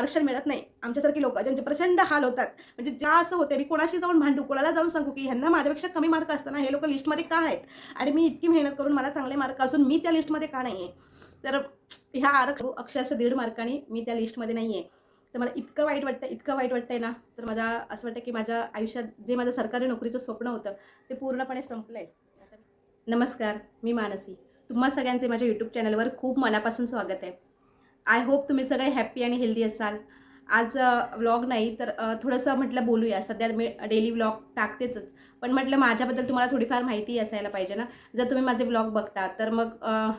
आरक्षण मिळत नाही. आमच्यासारखी लोक ज्यांचे प्रचंड हाल होतात. म्हणजे ज्या असं होते मी कोणाशी जाऊन भांडू कोणाला जाऊन सांगू की ह्यांना माझ्यापेक्षा कमी मार्क असताना हे लोक लिस्टमध्ये का आहेत? आणि मी इतकी मेहनत करून मला चांगले मार्क असून मी त्या लिस्टमध्ये का नाही आहे तर ह्या आरक्षण अक्षरशः दीड मार्काने मी त्या लिस्टमध्ये नाही आहे तर मला इतकं वाईट वाटतं इतकं वाईट वाटतंय ना. तर माझा असं वाटतं की माझ्या आयुष्यात जे माझं सरकारी नोकरीचं स्वप्न होतं ते पूर्णपणे संपलं आहे नमस्कार मी मानसी. तुम्हा सगळ्यांचे माझ्या यूट्यूब चॅनलवर खूप मनापासून स्वागत आहे. आय होप तुम्ही सगळे हॅप्पी आणि हेल्दी असाल. आज व्लॉग नाही तर थोडंसं म्हटलं बोलूया. सध्या मी डेली व्लॉग टाकतेच पण म्हटलं माझ्याबद्दल तुम्हाला थोडीफार माहिती असायला पाहिजे ना? जर तुम्ही माझे व्लॉग बघता तर मग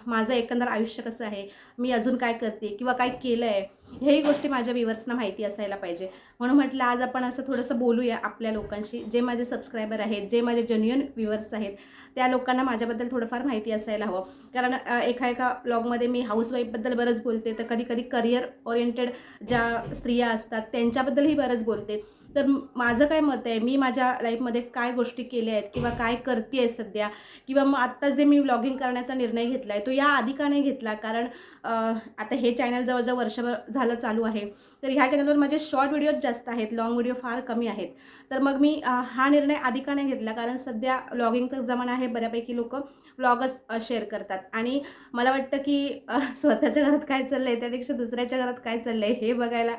माझं एकंदर आयुष्य कसं आहे? मी अजून काय करते? किंवा काय केलं आहे हेही गोष्टी माझ्या व्हिवर्सना माहिती असायला पाहिजे. म्हणून म्हटलं आज आपण असं थोडंसं बोलूया आपल्या लोकांशी. जे माझे सबस्क्रायबर आहेत जे माझे जेन्युअन व्हिवर्स आहेत त्या लोकांना माझ्याबद्दल थोडंफार माहिती असायला हवं. कारण एका एका ब्लॉगमध्ये मी हाऊसवाईफबद्दल बरंच बोलते. तर कधी कधी करिअर ओरिएंटेड ज्या स्त्रिया असतात त्यांच्याबद्दलही बरंच बोलते. तर माझं काय मत आहे मी माझ्या लाईफमध्ये काय गोष्टी केल्या आहेत किंवा काय करते आहे सध्या किंवा मग आत्ता जे मी व्लॉगिंग करण्याचा निर्णय घेतला आहे तो या आधी का नाही घेतला? कारण आता हे चॅनल जवळजवळ वर्षभर झालं चालू आहे. तर ह्या चॅनलवर माझे शॉर्ट व्हिडिओज जास्त आहेत लॉंग व्हिडिओ फार कमी आहेत. तर मग मी हा निर्णय आधी का नाही घेतला? कारण सध्या व्लॉगिंगचा जमाना आहे बऱ्यापैकी लोक व्लॉगच शेअर करतात. आणि मला वाटतं की स्वतःच्या घरात काय चाललं आहे त्यापेक्षा दुसऱ्याच्या घरात काय चाललं आहे हे बघायला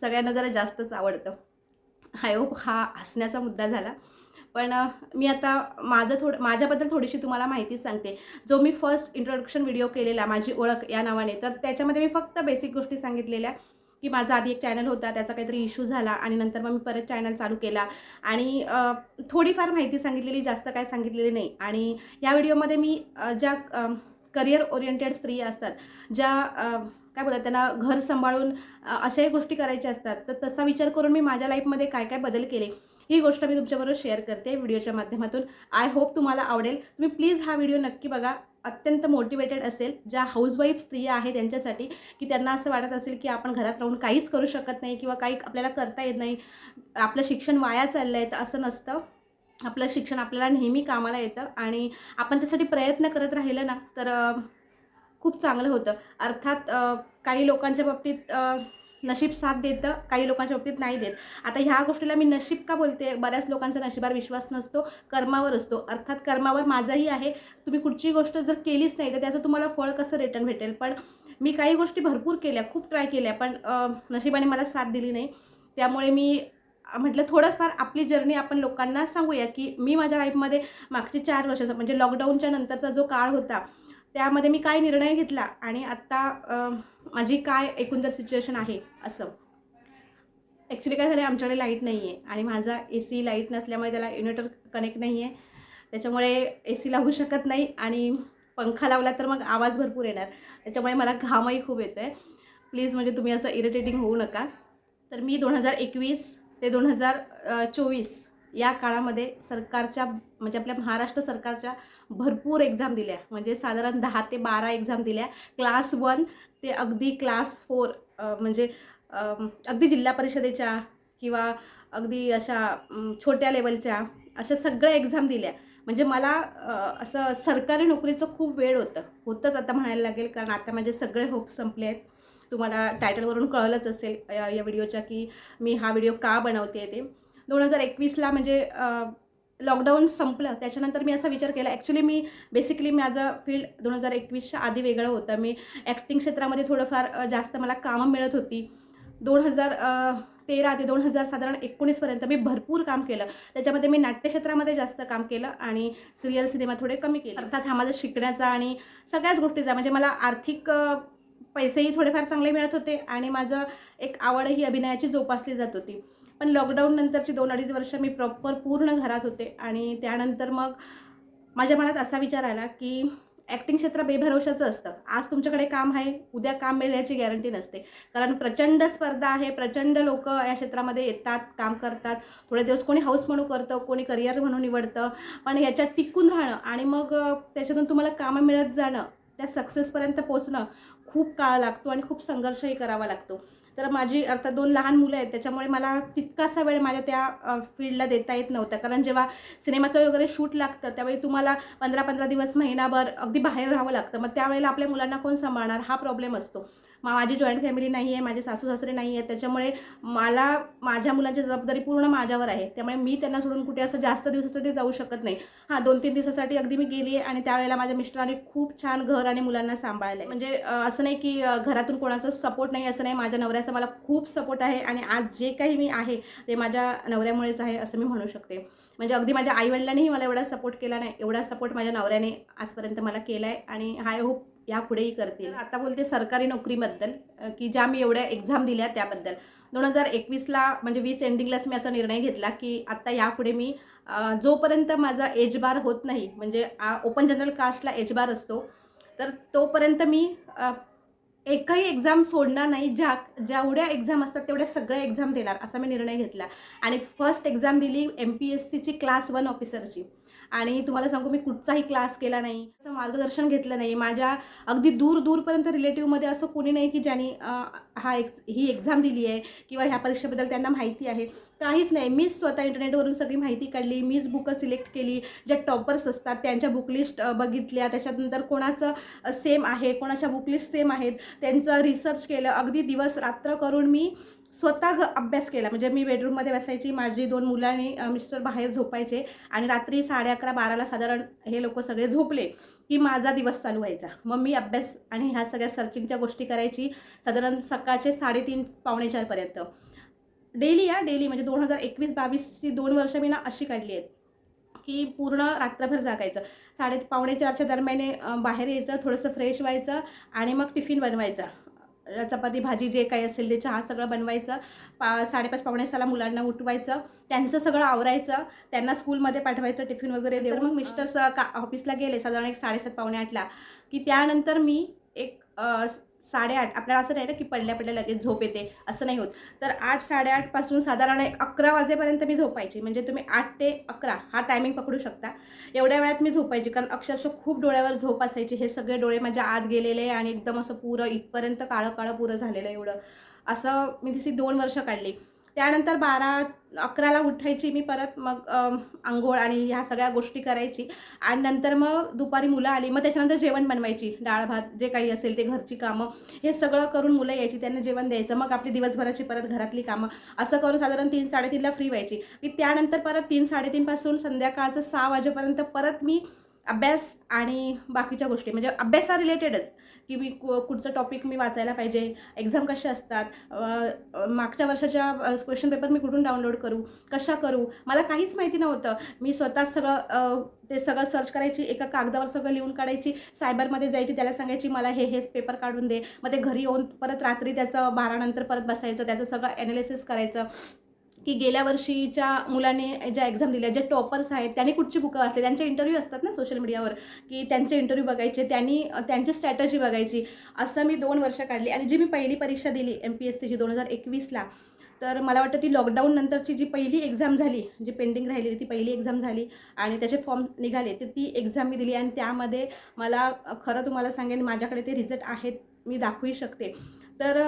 सगळ्यांना जरा जास्तच आवडतं. आय हा हसण्याचा मुद्दा झाला. पण मी आता माझं थोडं माझ्याबद्दल थोडीशी तुम्हाला माहिती सांगते. जो मी फर्स्ट इंट्रोडक्शन व्हिडिओ केलेला माझी ओळख या नावाने तर त्याच्यामध्ये मी फक्त बेसिक गोष्टी सांगितलेल्या की माझा आधी एक चॅनल होता त्याचा काहीतरी इश्यू झाला आणि नंतर मग मी परत चॅनल चालू केला. आणि थोडीफार माहिती सांगितलेली जास्त काय सांगितलेली नाही. आणि या व्हिडिओमध्ये मी ज्या करिअर ओरिएंटेड स्त्री असतात ज्या काय बोलतात त्यांना घर सांभाळून अशाही गोष्टी करायच्या असतात. तर तसा विचार करून मी माझ्या लाईफमध्ये काय काय बदल केले ही गोष्ट मी तुमच्याबरोबर शेअर करते व्हिडिओच्या माध्यमातून. आय होप तुम्हाला आवडेल. तुम्ही प्लीज हा व्हिडिओ नक्की बघा. अत्यंत मोटिवेटेड असेल. ज्या हाऊसवाईफ स्त्रिया आहेत त्यांच्यासाठी की त्यांना असं वाटत असेल की आपण घरात राहून काहीच करू शकत नाही किंवा काही आपल्याला करता येत नाही. आपलं शिक्षण वाया चाललं आहे तर असं नसतं. आपलं शिक्षण आपल्याला नेहमी कामाला येतं आणि आपण त्यासाठी प्रयत्न करत राहिलं ना तर खूप चांगलं होतं. अर्थात काही लोकांच्या बाबतीत नशीब साथ देतं काही लोकांच्या बाबतीत नाही देत. आता ह्या गोष्टीला मी नशीब का बोलते? बऱ्याच लोकांचा नशिबावर विश्वास नसतो कर्मावर असतो. अर्थात कर्मावर माझाही आहे. तुम्ही कुठची गोष्ट जर केलीच नाही तर त्याचं तुम्हाला फळ कसं रिटर्न भेटेल? पण मी काही गोष्टी भरपूर केल्या खूप ट्राय केल्या पण नशिबाने मला साथ दिली नाही. त्यामुळे मी म्हटलं थोडंफार आपली जर्नी आपण लोकांना सांगूया की मी माझ्या लाईफमध्ये मागचे चार वर्षाचा म्हणजे लॉकडाऊनच्या नंतरचा जो काळ होता त्यामध्ये मी काय निर्णय घेतला आणि आत्ता माझी काय एकंदर सिच्युएशन आहे असं. ॲक्च्युली काय झालं आहे आमच्याकडे लाइट नाही आहे आणि माझा ए सी लाइट नसल्यामुळे त्याला इन्व्हर्टर कनेक्ट नाही आहे त्याच्यामुळे ए सी लागू शकत नाही आणि पंखा लावला तर मग आवाज भरपूर येणार. त्याच्यामुळे मला घामही खूप येतो आहे प्लीज म्हणजे तुम्ही असं इरिटेटिंग होऊ नका. तर मी दोन हजार एकवीस ते दोन हजार चोवीस या काळामध्ये सरकारच्या म्हणजे आपल्या महाराष्ट्र सरकारच्या भरपूर एक्झाम दिल्या. म्हणजे साधारण दहा ते बारा एक्झाम दिल्या. क्लास वन ते अगदी क्लास फोर म्हणजे अगदी जिल्हा परिषदेच्या किंवा अगदी अशा छोट्या लेवलच्या अशा सगळ्या एक्झाम दिल्या. म्हणजे मला असं सरकारी नोकरीचं खूप वेळ होतं. होतंच आता म्हणायला लागेल कारण आता माझे सगळे होप संपले आहेत. तुम्हाला टायटलवरून कळलंच असेल या या व्हिडिओच्या की मी हा व्हिडिओ का बनवते ते. दोन हजार एकवीसला म्हणजे लॉकडाऊन संपलं. त्याच्यानंतर मी असा विचार केला ॲक्च्युली मी बेसिकली माझं फील्ड दोन हजार एकवीसच्या आधी वेगळं होतं. मी ॲक्टिंग क्षेत्रामध्ये थोडंफार जास्त मला कामं मिळत होती. दोन हजार तेरा ते दोन हजार साधारण एकोणीसपर्यंत मी भरपूर काम केलं. त्याच्यामध्ये मी नाट्यक्षेत्रामध्ये जास्त काम केलं आणि सिरियल सिनेमा थोडे कमी केले. अर्थात हा माझा शिकण्याचा आणि सगळ्याच गोष्टीचा म्हणजे मला आर्थिक पैसेही थोडेफार चांगले मिळत होते आणि माझं एक आवडही अभिनयाची जोपासली जात होती. पण लॉकडाऊन नंतरची दोन अडीच वर्ष मी प्रॉपर पूर्ण घरात होते. आणि त्यानंतर मग माझ्या मनात असा विचार आला की ॲक्टिंग क्षेत्र बेभरवशाचं असतं. आज तुमच्याकडे काम आहे उद्या काम मिळेल याची गॅरंटी नसते. कारण प्रचंड स्पर्धा आहे प्रचंड लोक या क्षेत्रामध्ये येतात काम करतात. थोडे दिवस कोणी हाऊस म्हणून करतं कोणी करिअर म्हणून निवडतं. पण ह्याच्यात टिकून राहणं आणि मग त्याच्यातून तुम्हाला कामं मिळत जाणं त्या सक्सेसपर्यंत पोचणं खूप काळ लागतो आणि खूप संघर्षही करावा लागतो. तर माझी अर्थात दोन लहान मुलं आहेत त्याच्यामुळे मला तितकासा वेळ माझ्या त्या फील्डला देता येत नव्हता. कारण जेव्हा सिनेमाचं वगैरे शूट लागतं त्यावेळी तुम्हाला पंधरा पंधरा दिवस महिनाभर अगदी बाहेर राहावं लागतं. मग त्यावेळेला आपल्या मुलांना कोण सांभाळणार? हा प्रॉब्लेम असतो. मा माझी जॉईंट फॅमिली नाही आहे माझे सासू सासरे नाही आहेत त्याच्यामुळे मला माझ्या मुलांची जबाबदारी पूर्ण माझ्यावर आहे. त्यामुळे मी त्यांना सोडून कुठे असं जास्त दिवसासाठी जाऊ शकत नाही. हां दोन तीन दिवसासाठी अगदी मी गेली आहे आणि त्यावेळेला माझ्या मिस्टरांनी खूप छान घर आणि मुलांना सांभाळलं आहे म्हणजे असं नाही की घरातून कोणाचा सपोर्ट नाही असं नाही माझ्या नवऱ्याचा मला खूप सपोर्ट आहे आणि आज जे काही मी आहे ते माझ्या नवऱ्यामुळेच आहे असं मी म्हणू शकते. म्हणजे अगदी माझ्या आईवडिलांनीही मला एवढा सपोर्ट केला नाही. एवढा सपोर्ट माझ्या नवऱ्याने आजपर्यंत मला केला आहे आणि हाय होप यापुढेही करतील. आता बोलते सरकारी नोकरीबद्दल की ज्या मी एवढ्या एक्झाम दिल्या त्याबद्दल. दोन हजार एकवीसला म्हणजे वीस एंडिंगलाच मी असा निर्णय घेतला की आत्ता यापुढे मी जोपर्यंत माझा एज बार होत नाही म्हणजे ओपन जनरल कास्टला एज बार असतो तर तोपर्यंत मी एकही एक्झाम सोडणार नाही ज्या जेवढ्या एक्झाम असतात तेवढ्या सगळ्या एक्झाम देणार असा मी निर्णय घेतला. आणि फर्स्ट एक्झाम दिली एम पी एस सीची क्लास वन ऑफिसरची आणि तुम्हाला सांगू मी कुठचाही क्लास केला नाही मार्गदर्शन घेतलं नाही. माझ्या अगदी दूर दूरपर्यंत रिलेटिव्हमध्ये असं कोणी नाही की ज्यांनी हा एक ही एक्झाम दिली आहे किंवा ह्या परीक्षेबद्दल त्यांना माहिती आहे. काहीच नाही. मीच स्वतः इंटरनेटवरून सगळी माहिती काढली मीच बुकं सिलेक्ट केली. ज्या टॉपर्स असतात त्यांच्या बुकलिस्ट बघितल्या. त्याच्यानंतर कोणाचं सेम आहे कोणाच्या बुकलिस्ट सेम आहेत त्यांचं रिसर्च केलं. अगदी दिवस रात्र करून मी स्वतः घ अभ्यास केला. म्हणजे मी बेडरूममध्ये बसायची माझी दोन मुलं आणि मिस्टर बाहेर झोपायचे आणि रात्री साडे अकरा बाराला साधारण हे लोक सगळे झोपले की माझा दिवस चालू व्हायचा. मग मी अभ्यास आणि ह्या सगळ्या सर्चिंगच्या गोष्टी करायची साधारण सकाळचे साडेतीन पावणे चारपर्यंत डेली या डेली म्हणजे दोन हजार एकवीस बावीसची दोन वर्ष मी ना अशी काढली आहेत की पूर्ण रात्रभर जागायचं. साडे पावणे चारच्या दरम्याने बाहेर यायचं थोडंसं फ्रेश व्हायचं आणि मग टिफिन बनवायचा. चपाती भाजी जे काही असेल ते चहा सगळं बनवायचं. पा साडेपाच पावणे सहाला मुलांना उठवायचं. त्यांचं सगळं आवरायचं. त्यांना स्कूलमध्ये पाठवायचं टिफिन वगैरे देऊन मग मिस्टर स- का ऑफिसला गेले. साधारण एक साडेसात पावणे आठला. की त्यानंतर मी एक साडेआठ. आपल्याला असं नाही ना की पडल्या पडल्या लगेच झोप येते. असं नाही होत. तर आठ साडेआठपासून साधारण एक अकरा वाजेपर्यंत मी झोपायची. म्हणजे तुम्ही आठ ते अकरा हा टायमिंग पकडू शकता. एवढ्या वेळात मी झोपायची. कारण अक्षरशः खूप डोळ्यावर झोप असायची. हे सगळे डोळे माझ्या आत गेलेले आणि एकदम असं पुरं इथपर्यंत काळं काळं पुरं झालेलं एवढं. असं मी तिथे दोन वर्ष काढली. त्यानंतर बारा अकराला उठायची मी परत मग आंघोळ आणि ह्या सगळ्या गोष्टी करायची. आणि नंतर मग दुपारी मुलं आली मग त्याच्यानंतर जेवण बनवायची डाळ भात जे काही असेल ते घरची कामं हे सगळं करून मुलं यायची त्यांना जेवण द्यायचं. मग आपली दिवसभराची परत घरातली कामं असं करून साधारण तीन साडेतीनला फ्री व्हायची. की त्यानंतर परत तीन साडेतीनपासून संध्याकाळचं सहा वाजेपर्यंत परत मी अभ्यास आणि बाकीच्या गोष्टी म्हणजे अभ्यासा रिलेटेडच की मी कु कुठचं टॉपिक मी वाचायला पाहिजे एक्झाम कशा असतात मागच्या वर्षाच्या क्वेश्चन पेपर मी कुठून डाउनलोड करू कशा करू? मला काहीच माहिती नव्हतं. मी स्वतः सगळं ते सगळं सर्च करायची एका कागदावर सगळं लिहून काढायची सायबरमध्ये जायची त्याला सांगायची मला हे हेच पेपर काढून दे. मग ते घरी येऊन परत रात्री त्याचं बारानंतर परत बसायचं त्याचं सगळं ॲनालिसिस करायचं. की गेल्या वर्षीच्या मुलाने ज्या एक्झाम दिल्या जे टॉपर्स आहेत त्यांनी कुठची बुकं वाचले? त्यांचे इंटरव्ह्यू असतात ना सोशल मीडियावर की त्यांचे इंटरव्ह्यू बघायचे त्यांनी त्यांची स्ट्रॅटजी बघायची. असं मी दोन वर्ष काढली आणि जी मी पहिली परीक्षा दिली एम पी एस सीची दोन हजार एकवीसला तर मला वाटतं ती लॉकडाऊन नंतरची जी पहिली एक्झाम झाली जी पेंडिंग राहिलेली ती पहिली एक्झाम झाली आणि त्याचे फॉर्म निघाले तर ती एक्झाम मी दिली आणि त्यामध्ये मला खरं तुम्हाला सांगेन माझ्याकडे ते रिझल्ट आहेत मी दाखवू शकते. तर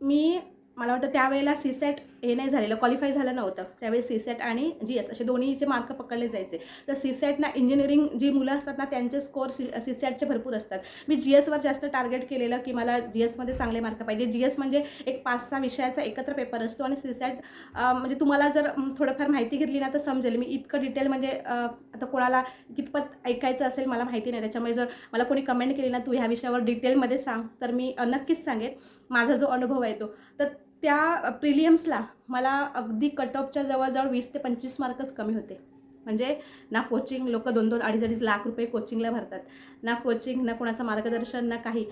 मी मला वाटतं त्यावेळेला सीसॅट हे नाही झालेलं क्वालिफाय झालं नव्हतं. त्यावेळी सी सॅट आणि जी एस असे दोन्हीचे मार्क पकडले जायचे. तर सी सॅटना इंजिनिअरिंग जी मुलं असतात ना त्यांचे स्कोर सी सी सॅटचे भरपूर असतात. मी जी एसवर जास्त टार्गेट केलेलं की मला जी एसमध्ये चांगले मार्क पाहिजे. जी एस म्हणजे एक पाच सहा विषयाचा एकत्र पेपर असतो आणि सी सॅट म्हणजे तुम्हाला जर थोडंफार माहिती घेतली ना तर समजेल. मी इतकं डिटेल म्हणजे आता कोणाला कितपत ऐकायचं असेल मला माहिती नाही. त्याच्यामुळे जर मला कोणी कमेंट केली ना तू ह्या विषयावर डिटेलमध्ये सांग तर मी नक्कीच सांगेन. माझा जो अनुभव आहे तो. तर त्या प्रिलियम्सला मला अगदी कट ऑफच्या जवळजवळ वीस ते पंचवीस मार्कच कमी होते. म्हणजे ना कोचिंग लोक दोन दोन अडीच अडीच लाख रुपये कोचिंगला भरतात. ना कोचिंग ना कोणाचं मार्गदर्शन ना काही.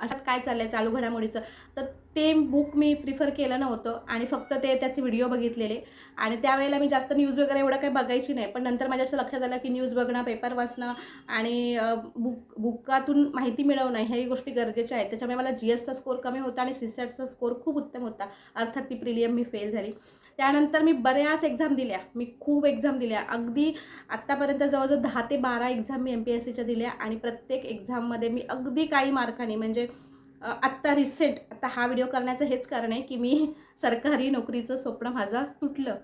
अशात काय चाललं आहे चालू घडामोडीचं. तर ते बुक मी प्रिफर केलं नव्हतं आणि फक्त ते त्याचे व्हिडिओ बघितलेले. आणि त्यावेळेला मी जास्त न्यूज वगैरे एवढं काही बघायची नाही पण नंतर माझ्या असं लक्षात आलं की न्यूज बघणं पेपर वाचणं आणि बुक बुकातून माहिती मिळवणं ह्याही गोष्टी गरजेच्या आहेत. त्याच्यामुळे मला जी एसचा स्कोर कमी होता आणि सी सॅटचा स्कोर खूप उत्तम होता. अर्थात ती प्रिलियम मी फेल झाली. त्यानंतर मी बऱ्याच एक्झाम दिल्या. मी खूप एक्झाम दिल्या. अगदी आत्तापर्यंत जवळजवळ दहा ते बारा एक्झाम मी एम पी एस सीच्या दिल्या आणि प्रत्येक एक्झाममध्ये मी अगदी काही मार्काने म्हणजे आत्ता रिसेंट आता हा व्हिडिओ करण्याचं हेच कारण आहे की मी सरकारी नोकरीचं स्वप्न माझं तुटलं.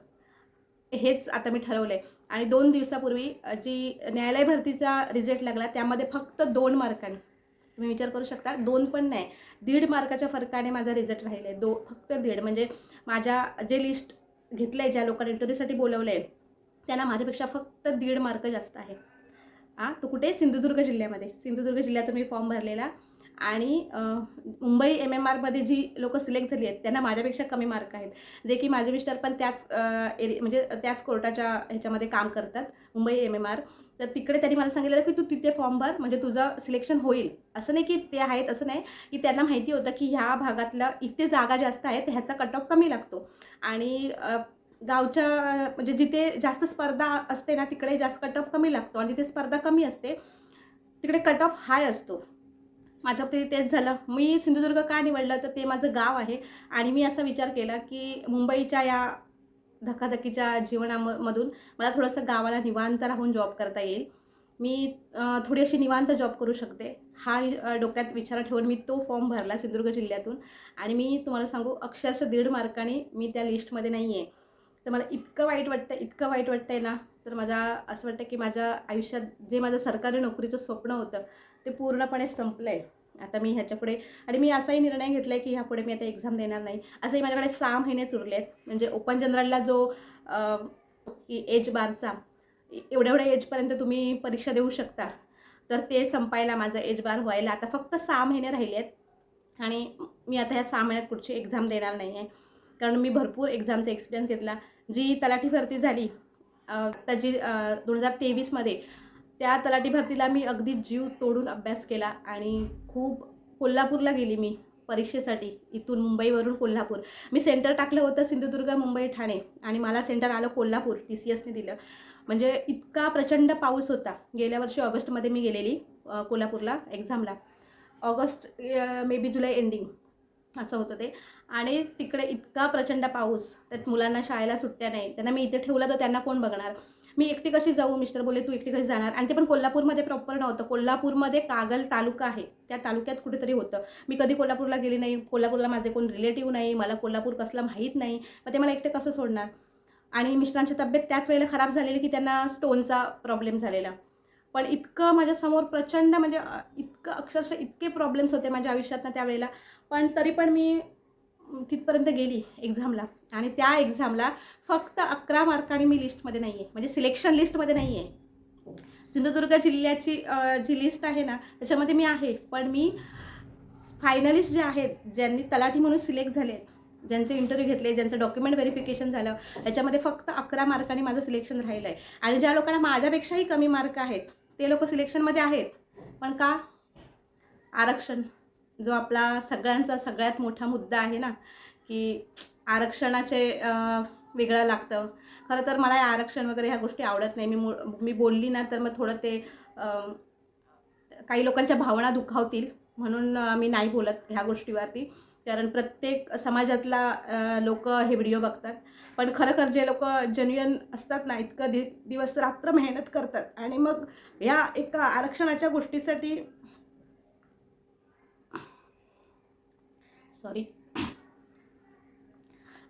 हेच आता मी ठरवलं आहे आणि दोन दिवसापूर्वी जी न्यायालय भरतीचा रिझल्ट लागला त्यामध्ये फक्त दोन मार्कांनी. तुम्ही विचार करू शकता दोन पण नाही. दीड मार्काच्या फरकाने माझा रिझल्ट राहिला आहे दो फक्त दीड. म्हणजे माझ्या जे लिस्ट घेतलं आहे ज्या लोकांनी इंटरव्ह्यूसाठी बोलवलं आहे त्यांना माझ्यापेक्षा फक्त दीड मार्क जास्त आहे. हां तो कुठे? सिंधुदुर्ग जिल्ह्यामध्ये. सिंधुदुर्ग जिल्ह्यातून मी फॉर्म भरलेला. आणि मुंबई एम एम आरमध्ये जी लोक सिलेक्ट झाली आहेत त्यांना माझ्यापेक्षा कमी मार्क आहेत. जे की माझे मिस्टर पण त्याच एरि म्हणजे त्याच कोर्टाच्या ह्याच्यामध्ये काम करतात मुंबई एम एम आर तर तिकडे त्यांनी मला सांगितलेलं की तू तिथे फॉर्म भर म्हणजे तुझं सिलेक्शन होईल. असं नाही की ते आहेत असं नाही. की त्यांना माहिती होतं की ह्या भागातल्या इथे जागा जास्त आहेत ह्याचा कट ऑफ कमी लागतो. आणि गावच्या म्हणजे जिथे जास्त स्पर्धा असते ना तिकडे जास्त कट ऑफ कमी लागतो. आणि जिथे स्पर्धा कमी असते तिकडे कट ऑफ हाय असतो. माझ्या बाबतीत तेच झालं. मी सिंधुदुर्ग का निवडलं? तर ते माझं गाव आहे. आणि मी असा विचार केला की मुंबईच्या या धकाधकीच्या जीवनामधून मला थोडंसं गावाला निवांत राहून जॉब करता येईल. मी थोडी अशी निवांत जॉब करू शकते. हा डोक्यात विचार ठेवून मी तो फॉर्म भरला सिंधुदुर्ग जिल्ह्यातून. आणि मी तुम्हाला सांगू अक्षरशः दीड मार्काने मी त्या लिस्टमध्ये नाही आहे तर मला इतकं वाईट वाटतं इतकं वाईट वाटतं आहे ना. तर माझ्या असं वाटतं की माझ्या आयुष्यात जे माझं सरकारी नोकरीचं स्वप्न होतं ते पूर्णपणे संपलं आहे आता मी ह्याच्यापुढे आणि मी असाही निर्णय घेतला आहे की ह्यापुढे मी आता एक्झाम देणार नाही. असंही माझ्याकडे सहा महिनेच उरले आहेत. म्हणजे ओपन जनरलला जो एज बारचा एवढ्या एवढ्या एजपर्यंत तुम्ही परीक्षा देऊ शकता. तर ते संपायला माझं एज बार व्हायला आता फक्त सहा महिने राहिले आहेत. आणि मी आता ह्या सहा महिन्यात कुठची एक्झाम देणार नाही आहे कारण मी भरपूर एक्झामचा एक्सपिरियन्स घेतला. जी तलाठी भरती झाली आता जी दोन हजार तेवीसमध्ये त्या तलाठी भरतीला मी अगदी जीव तोडून अभ्यास केला आणि खूप कोल्हापूरला गेली मी परीक्षेसाठी इथून मुंबईवरून कोल्हापूर. मी सेंटर टाकलं होतं सिंधुदुर्ग मुंबई ठाणे आणि मला सेंटर आलं कोल्हापूर टी सी एसने दिलं. म्हणजे इतका प्रचंड पाऊस होता. गेल्या वर्षी ऑगस्टमध्ये मी गेलेली कोल्हापूरला एक्झामला August may be July ending असं होतं ते. आणि तिकडे इतका प्रचंड पाऊस त्यात मुलांना शाळेला सुट्ट्या नाही. त्यांना मी इथे ठेवलं तर त्यांना कोण बघणार? मी एकटी कशी जाऊ? मिस्टर बोले तू एकटी कशी जाणार? आणि ते पण कोल्हापूरमध्ये प्रॉपर नव्हतं. कोल्हापूरमध्ये कागल तालुका आहे. त्या तालुक्यात कुठेतरी होतं. मी कधी कोल्हापूरला गेली नाही. कोल्हापूरला माझे कोण रिलेटिव्ह नाही. मला कोल्हापूर कसलं माहीत नाही. मग ते मला एकटे कसं सोडणार? आणि मिस्टरांची तब्येत त्याच वेळेला खराब झालेली की त्यांना स्टोनचा प्रॉब्लेम झालेला. पण इतकं माझ्यासमोर प्रचंड म्हणजे इतकं अक्षरशः इतके प्रॉब्लेम्स होते माझ्या आयुष्यात ना त्यावेळेला. पण तरी पण मी तिथपर्यंत गेली एक्झामला आणि त्या एक्झामला फक्त अकरा मार्कांनी मी लिस्टमध्ये नाही आहे म्हणजे सिलेक्शन लिस्टमध्ये नाही आहे सिंधुदुर्ग जिल्ह्याची जी लिस्ट आहे ना त्याच्यामध्ये मी आहे. पण मी फायनलिस्ट जे आहेत ज्यांनी तलाठी म्हणून सिलेक्ट झाले आहेत ज्यांचे इंटरव्ह्यू घेतले ज्यांचं डॉक्युमेंट व्हेरिफिकेशन झालं त्याच्यामध्ये फक्त अकरा मार्कांनी माझं सिलेक्शन राहिलं आहे आणि ज्या लोकांना माझ्यापेक्षाही कमी मार्क आहेत ते लोक सिलेक्शनमध्ये आहेत. पण का? आरक्षण. जो आपला सगळ्यांचा सगळ्यात मोठा मुद्दा आहे ना की आरक्षणाचे वेगळं लागतं. खरं तर मला हे आरक्षण वगैरे ह्या गोष्टी आवडत नाही. मी मो मी बोलली ना तर मग थोडं ते काही लोकांच्या भावना दुखावतील म्हणून मी नाही बोलत ह्या गोष्टीवरती. कारण प्रत्येक समाजातला लोक हे व्हिडिओ बघतात. पण खरखर जे लोक जेन्युअन असतात ना इतकं दि दिवस रात्र मेहनत करतात. आणि मग ह्या एका आरक्षणाच्या गोष्टीसाठी सॉरी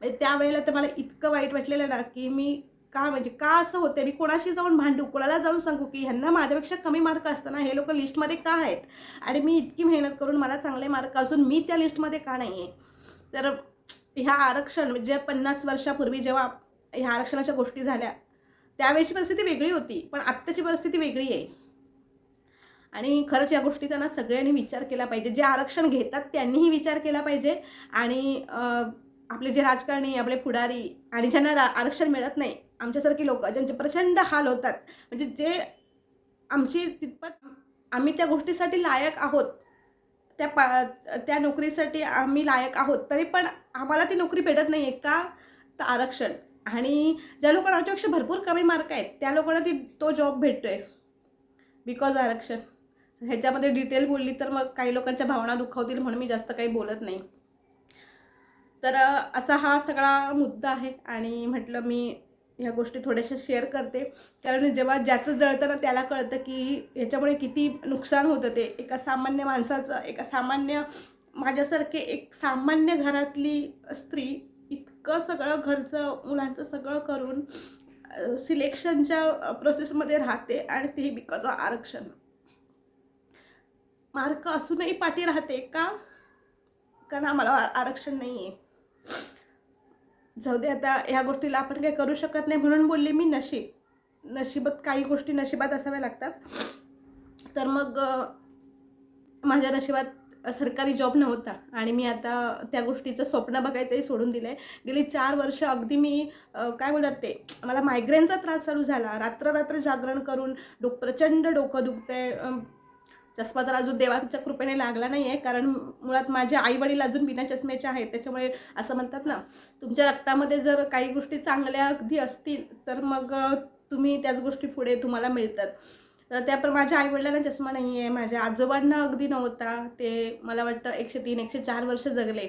म्हणजे त्यावेळेला तर मला इतकं वाईट वाटलेलं ना की मी का म्हणजे का असं होते मी कोणाशी जाऊन भांडू? कोणाला जाऊन सांगू की ह्यांना माझ्यापेक्षा कमी मार्क असताना हे लोक लिस्टमध्ये का आहेत? आणि मी इतकी मेहनत करून मला चांगले मार्क असून मी त्या लिस्टमध्ये का नाही आहे तर ह्या आरक्षण म्हणजे पन्नास वर्षापूर्वी जेव्हा ह्या आरक्षणाच्या गोष्टी झाल्या त्यावेळेची परिस्थिती वेगळी होती पण आत्ताची परिस्थिती वेगळी आहे. आणि खरंच या गोष्टीचा ना सगळ्यांनी विचार केला पाहिजे. जे आरक्षण घेतात त्यांनीही विचार केला पाहिजे. आणि आपले जे राजकारणी आपले पुढारी आणि ज्यांना रा- आरक्षण मिळत नाही आमच्यासारखी लोक ज्यांचे प्रचंड हाल होतात म्हणजे जे आमची तितपत आम्ही त्या गोष्टीसाठी लायक आहोत त्या पा त्या नोकरीसाठी आम्ही लायक आहोत तरी पण आम्हाला ती नोकरी भेटत नाही आहे का? तर आरक्षण. आणि ज्या लोकांना आमच्यापेक्षा भरपूर कमी मार्क आहेत त्या लोकांना ती तो जॉब भेटतो आहे बिकॉज आरक्षण. ह्याच्यामध्ये डिटेल बोलली तर मग काही लोकांच्या भावना दुखावतील म्हणून मी जास्त काही बोलत नाही. तर असा हा सगळा मुद्दा आहे आणि म्हटलं मी ह्या गोष्टी थोड्याशा शेअर करते. कारण जेव्हा ज्याचं जळतं ना त्याला कळतं की ह्याच्यामुळे किती नुकसान होतं ते. एका सामान्य माणसाचं एका सामान्य माझ्यासारखे एक सामान्य घरातली स्त्री इतकं सगळं घरचं मुलांचं सगळं करून सिलेक्शनच्या प्रोसेसमध्ये राहते आणि तेही बिकॉज ऑफ आरक्षण. मार्क असूनही पाठी राहते का? कारण आम्हाला आरक्षण नाही आहे जाऊ दे आता ह्या गोष्टीला आपण काही करू शकत नाही म्हणून बोलले मी नशीब. नशिबात काही गोष्टी नशिबात असाव्या लागतात. तर मग माझ्या नशिबात सरकारी जॉब नव्हता आणि मी आता त्या गोष्टीचं स्वप्न बघायचंही सोडून दिलं आहे गेली चार वर्ष अगदी मी काय बोलतात ते मला मायग्रेनचा त्रास चालू झाला. रात्र रात्र जागरण करून डोक प्रचंड डोकं दुखत आहे चष्मा तर अजून देवाच्या कृपेने लागला नाही आहे कारण मुळात माझे आई वडील अजून बिना चष्म्याचे आहेत. त्याच्यामुळे असं म्हणतात ना तुमच्या रक्तामध्ये जर काही गोष्टी चांगल्या अगदी असतील तर मग तुम्ही त्याच गोष्टी पुढे तुम्हाला मिळतात. तर त्या माझ्या आईवडिलांना चष्मा नाही आहे माझ्या आजोबांना अगदी नव्हता. ते मला वाटतं एकशे तीन एकशे चार वर्ष जगले.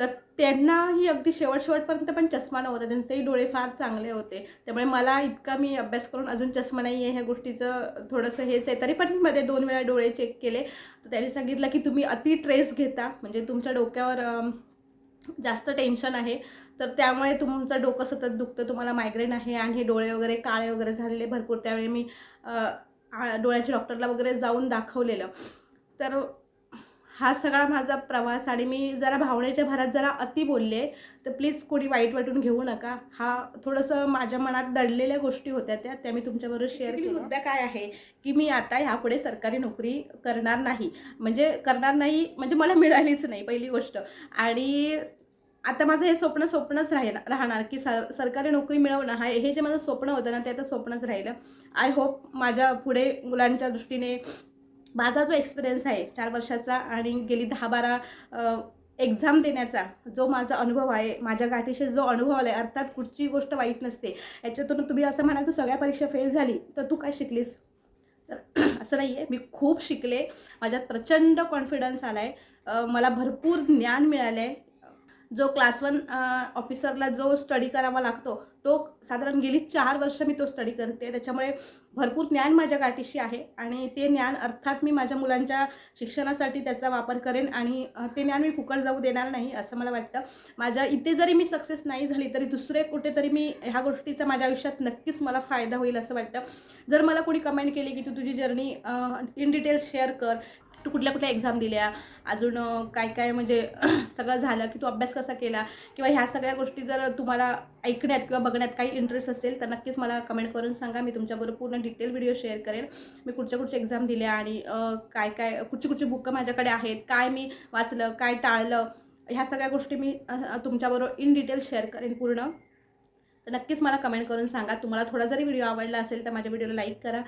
तर त्यांनाही अगदी शेवट शेवटपर्यंत पण चष्मा नव्हता. त्यांचेही डोळे फार चांगले होते. त्यामुळे मला इतका मी अभ्यास करून अजून चष्मा नाही आहे ह्या गोष्टीचं थोडंसं हेच आहे. तरी पण मध्ये दोन वेळा डोळे चेक केले. तर त्यांनी सांगितलं की तुम्ही अति ट्रेस घेता. म्हणजे तुमच्या डोक्यावर जास्त टेन्शन आहे. तर त्यामुळे तुमचं डोकं सतत दुखतं. तुम्हाला मायग्रेन आहे आणि हे डोळे वगैरे काळे वगैरे झालेले भरपूर. त्यावेळी मी आ- डोळ्याच्या डॉक्टरला वगैरे जाऊन दाखवलेलं. तर हा सगळा माझा प्रवास आणि मी जरा भावनेच्या भरात जरा अति बोलले तर प्लीज कोणी वाईट वाटून घेऊ नका. हा थोडंसं माझ्या मनात दडलेल्या गोष्टी होत्या त्या त्या मी तुमच्याबरोबर शेअर केली मुद्दा काय आहे की मी आता ह्यापुढे सरकारी नोकरी करणार नाही? म्हणजे करणार नाही म्हणजे मला मिळालीच नाही पहिली गोष्ट. आणि आता माझं हे स्वप्न स्वप्नच राहील राहणार की सर सरकारी नोकरी मिळवणं हा हे जे माझं स्वप्न होतं ना ते आता स्वप्नच राहिलं. आय होप माझ्या पुढे मुलांच्या दृष्टीने माझा जो एक्सपिरियन्स आहे चार वर्षाचा आणि गेली दहा बारा एक्झाम देण्याचा जो माझा अनुभव आहे माझ्या गाठीशी जो अनुभव आला आहे अर्थात कुठची गोष्ट वाईट नसते. याच्यातून तुम्ही असं म्हणाल तू सगळ्या परीक्षा फेल झाली तर तू काय शिकलीस? तर असं नाही आहे मी खूप शिकले. माझ्यात प्रचंड कॉन्फिडन्स आला आहे मला भरपूर ज्ञान मिळालं आहे जो क्लास वन ऑफिसरला जो स्टडी करावा लागतो तो साधारण गेली चार वर्ष मी तो स्टडी करते. त्याच्यामुळे भरपूर ज्ञान माझ्या गाठीशी आहे आणि ते ज्ञान अर्थात मी माझ्या मुलांच्या शिक्षणासाठी त्याचा वापर करेन आणि ते ज्ञान मी फुकट जाऊ देणार नाही असं मला वाटतं. माझ्या इथे जरी मी सक्सेस नाही झाली तरी दुसरे कुठेतरी मी ह्या गोष्टीचा माझ्या आयुष्यात नक्कीच मला फायदा होईल असं वाटतं. जर मला कोणी कमेंट केली की तू तुझी जर्नी इन डिटेल्स शेअर कर तू कुठल्या कुठल्या एक्झाम दिल्या अजून काय काय म्हणजे सगळं झालं की तू अभ्यास कसा केला? किंवा ह्या सगळ्या गोष्टी जर तुम्हाला ऐकण्यात किंवा बघण्यात काही इंटरेस्ट असेल तर नक्कीच मला कमेंट करून सांगा. मी तुमच्याबरोबर पूर्ण डिटेल व्हिडिओ शेअर करेन. मी कुठच्या कुठच्या एक्झाम दिल्या आणि काय काय कुठची कुठची बुकं माझ्याकडे आहेत काय मी वाचलं काय टाळलं ह्या सगळ्या गोष्टी मी तुमच्याबरोबर इन डिटेल शेअर करेन पूर्ण. तर नक्कीच मला कमेंट करून सांगा. तुम्हाला थोडा जरी व्हिडिओ आवडला असेल तर माझ्या व्हिडिओला लाईक करा.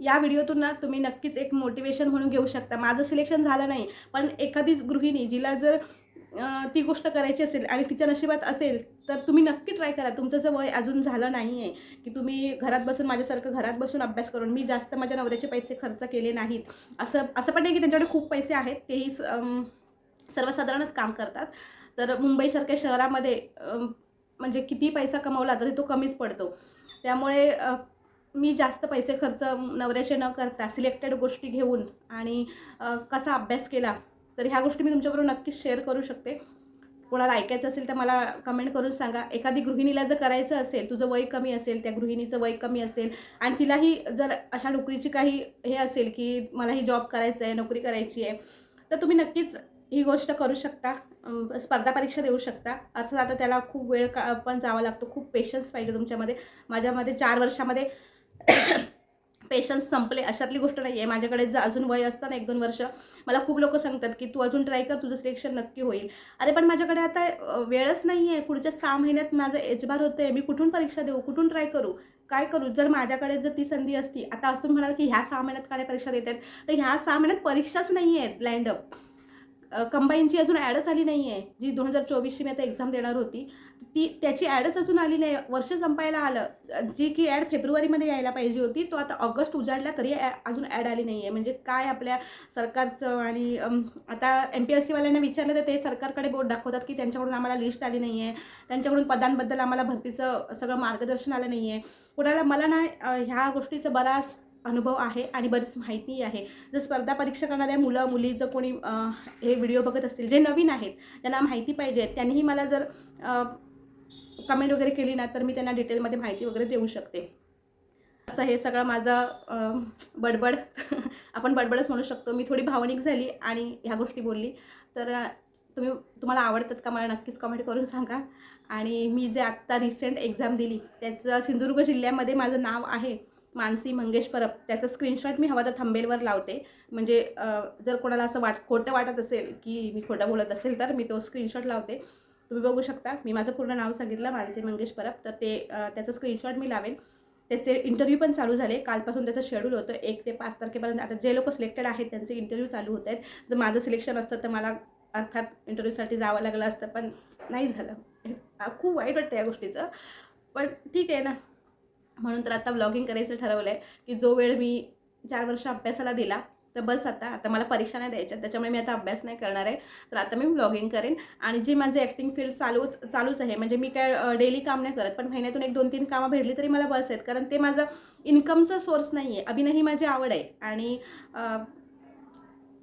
या व्हिडिओतून ना तुम्ही नक्कीच एक मोटिवेशन म्हणून घेऊ शकता. माझं सिलेक्शन झालं नाही पण एखादीच गृहिणी जिला जर ती गोष्ट करायची असेल आणि तिच्या नशिबात असेल तर तुम्ही नक्की ट्राय करा. तुमचं जर वय अजून झालं नाही आहे की तुम्ही घरात बसून माझ्यासारखं घरात बसून अभ्यास करून मी जास्त माझ्या नवऱ्याचे पैसे खर्च केले नाहीत. असं असं पण नाही की त्यांच्याकडे खूप पैसे आहेत तेही स- सर्वसाधारणच काम करतात. तर मुंबईसारख्या शहरामध्ये म्हणजे किती पैसा कमवला तरी तो कमीच पडतो. त्यामुळे मी जास्त पैसे खर्च नवऱ्याचे न करता सिलेक्टेड गोष्टी घेऊन आणि कसा अभ्यास केला तर ह्या गोष्टी मी तुमच्याबरोबर नक्कीच शेअर करू शकते. कोणाला ऐकायचं असेल तर मला कमेंट करून सांगा. एखादी गृहिणीला जर करायचं असेल तुझं वय कमी असेल त्या गृहिणीचं वय कमी असेल आणि तिलाही जर अशा नोकरीची काही हे असेल की मला ही जॉब करायचं आहे नोकरी करायची आहे तर तुम्ही नक्कीच ही गोष्ट करू शकता. स्पर्धा परीक्षा देऊ शकता. अर्थात आता त्याला खूप वेळ का पण जावा लागतो. खूप पेशन्स पाहिजे तुमच्यामध्ये. माझ्यामध्ये चार वर्षामध्ये पेशन्स संपले अशातली गोष्ट नाही आहे माझ्याकडे जर अजून वय असतं ना एक दोन वर्ष मला खूप लोक सांगतात की तू अजून ट्राय कर तुझं सिलेक्शन नक्की होईल. अरे पण माझ्याकडे आता वेळच नाही आहे पुढच्या सहा महिन्यात माझं एजबार होतं आहे मी कुठून परीक्षा देऊ? कुठून ट्राय करू? काय करू? जर माझ्याकडे जर ती संधी असती आता असं म्हणाल की ह्या सहा महिन्यात काय परीक्षा देतात? तर ह्या सहा महिन्यात परीक्षाच नाही आहेत लँडअप कंबाईनची अजून ॲडच आली नाही आहे जी दोन हजार चोवीसची मी आता एक्झाम देणार होती. ती त्याची ॲडच अजून आली नाही. वर्ष संपायला आलं. जी की ॲड फेब्रुवारीमध्ये यायला पाहिजे होती तो आता ऑगस्ट उजाडला तरी ॲ- अजून ॲड आली नाही आहे म्हणजे काय आपल्या सरकारचं आणि आता एम पी एस सीवाल्यांना विचारलं तर ते सरकारकडे बोट दाखवतात की त्यांच्याकडून आम्हाला लिस्ट आली नाही आहे त्यांच्याकडून पदांबद्दल आम्हाला भरतीचं सगळं मार्गदर्शन आलं नाही आहे कुणाला मला ना ह्या गोष्टीचं बराच अनुभव आहे आणि बरीच माहितीही आहे. जर स्पर्धा परीक्षा करणाऱ्या मुलं मुली जर कोणी हे व्हिडिओ बघत असतील जे नवीन आहेत त्यांना माहिती पाहिजे त्यांनीही मला जर कमेंट वगैरे केली ना तर मी त्यांना डिटेलमध्ये माहिती वगैरे देऊ शकते. असं हे सगळं माझं बडबड आपण बडबडच म्हणू शकतो. मी थोडी भावनिक झाली आणि ह्या गोष्टी बोलली. तर तुम्ही तुम्हाला आवडतात का मला नक्कीच कमेंट करून सांगा. आणि मी जे आत्ता रिसेंट एक्झाम दिली त्याचं सिंधुदुर्ग जिल्ह्यामध्ये माझं नाव आहे. मानसी मंगेश परब त्याचं स्क्रीनशॉट मी हवा तर थंबेलवर लावते. म्हणजे जर कोणाला असं वाट खोटं वाटत असेल की मी खोटं बोलत असेल तर मी तो स्क्रीनशॉट लावते. तुम्ही बघू शकता. मी माझं पूर्ण नाव सांगितलं मानसी मंगेश परब. तर ते त्याचं स्क्रीनशॉट मी लावेन. त्याचे इंटरव्ह्यू पण चालू झाले. कालपासून त्याचं शेड्यूल होतं. एक ते पाच तारखेपर्यंत. आता जे लोक सिलेक्टेड आहेत त्यांचे इंटरव्ह्यू चालू होत आहेत. जर माझं सिलेक्शन असतं तर मला अर्थात इंटरव्ह्यूसाठी जावं लागलं असतं पण नाही झालं. खूप वाईट वाटतं या गोष्टीचं. पण ठीक आहे ना. म्हणून तर आता ब्लॉगिंग करायचं ठरवलं आहे की जो वेळ मी चार वर्ष अभ्यासाला दिला तर बस आता आता मला परीक्षा नाही द्यायच्या त्याच्यामुळे मी आता अभ्यास नाही करणार आहे. तर आता मी ब्लॉगिंग करेन आणि जे माझं ॲक्टिंग फील्ड चालू चालूच आहे म्हणजे मी काय डेली काम नाही करत पण महिन्यातून एक दोन तीन कामं भेटली तरी मला बस आहेत कारण ते माझं इन्कमचं सोर्स नाही आहे अभिनय ही माझी आवड आहे आणि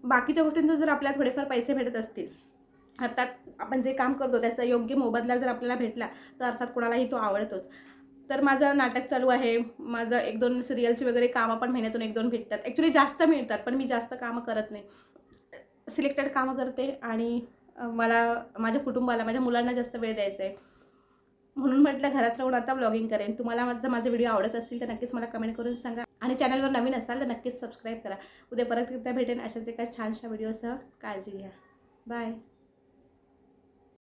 बाकीच्या गोष्टींतून जर आपल्याला थोडेफार पैसे भेटत असतील अर्थात आपण जे काम करतो त्याचा योग्य मोबदला जर आपल्याला भेटला तर अर्थात कोणालाही तो आवडतोच. तर माझं नाटक चालू आहे. माझं एक दोन सिरियलची वगैरे कामं पण महिन्यातून एक दोन भेटतात. ॲक्च्युली जास्त मिळतात पण मी जास्त कामं करत नाही. सिलेक्टेड कामं करते आणि मला माझ्या कुटुंबाला माझ्या मुलांना जास्त वेळ द्यायचा आहे म्हणून म्हटलं घरात राहून आता ब्लॉगिंग करेन. तुम्हाला माझा माझे व्हिडिओ आवडत असतील तर नक्कीच मला कमेंट करून सांगा. आणि चॅनलवर नवीन असाल तर नक्कीच सबस्क्राईब करा. उद्या परत एकदा भेटेन. अशाच एका छानशा व्हिडिओसह काळजी घ्या. बाय